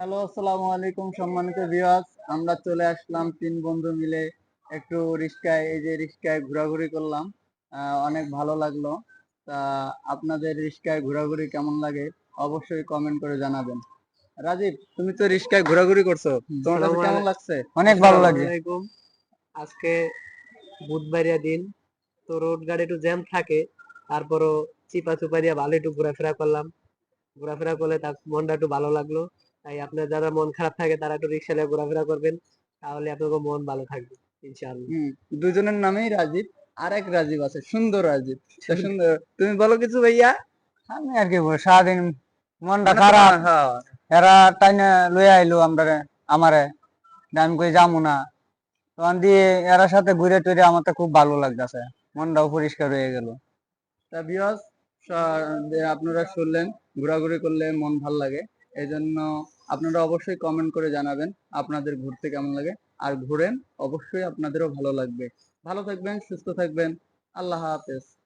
Hello আসসালামু আলাইকুম সম্মানিত ভিউয়ার্স আমরা চলে আসলাম তিন বন্ধু মিলে একটু রিস্কায় এই যে রিস্কায় ঘোরাঘুরি করলাম। অনেক ভালো লাগল। তা আপনাদের রিস্কায় ঘোরাঘুরি কেমন লাগে অবশ্যই কমেন্ট করে জানাবেন। রাজীব তুমি তো রিস্কায় ঘোরাঘুরি করছ। তোমার কাছে কেমন লাগছে? অনেক ভালো লাগে। আজকে বুধবারিয়া দিন তো রোড গাড়ি একটু জ্যাম থাকে। তারপরও চিপা চুপা দিয়ে ভালো একটু ঘোরাফেরা করলাম। ঘোরাফেরা করলে তার মনটা একটু ভালো লাগল। তাই আপনার যারা মন খারাপ থাকে তারা একটু রিক্সা নিয়ে ঘোরাফেরা করবেন। তাহলে আপনাদের মন ভালো থাকবে ইনশাআল্লাহ। হুম দুজনের নামেই রাজীব আর এক রাজীব আছে সুন্দর রাজীব। সুন্দর তুমি বলো কিছু ভাইয়া? আমি আর কি বলব, সারাদিন মনটা খারাপ। হ্যাঁ। এরা টাইনে লয়ে আইলো আমরা আমারে আমি কই যাব না। তখন দিয়ে এরা সাথে ঘুরে টুরে আমার তো খুব ভালো লাগতেছে মনটাও পরিষ্কার হয়ে গেল। তা ভিউয়ার্স আপনারা শুনলেন ঘোরাঘুরি করলে মন ভালো লাগে। এই জন্য আপনারা অবশ্যই কমেন্ট করে জানাবেন আপনাদের ঘুরতে কেমন লাগে। আর ঘুরেন, অবশ্যই আপনাদেরও ভালো লাগবে। ভালো থাকবেন, সুস্থ থাকবেন। আল্লাহ হাফেজ।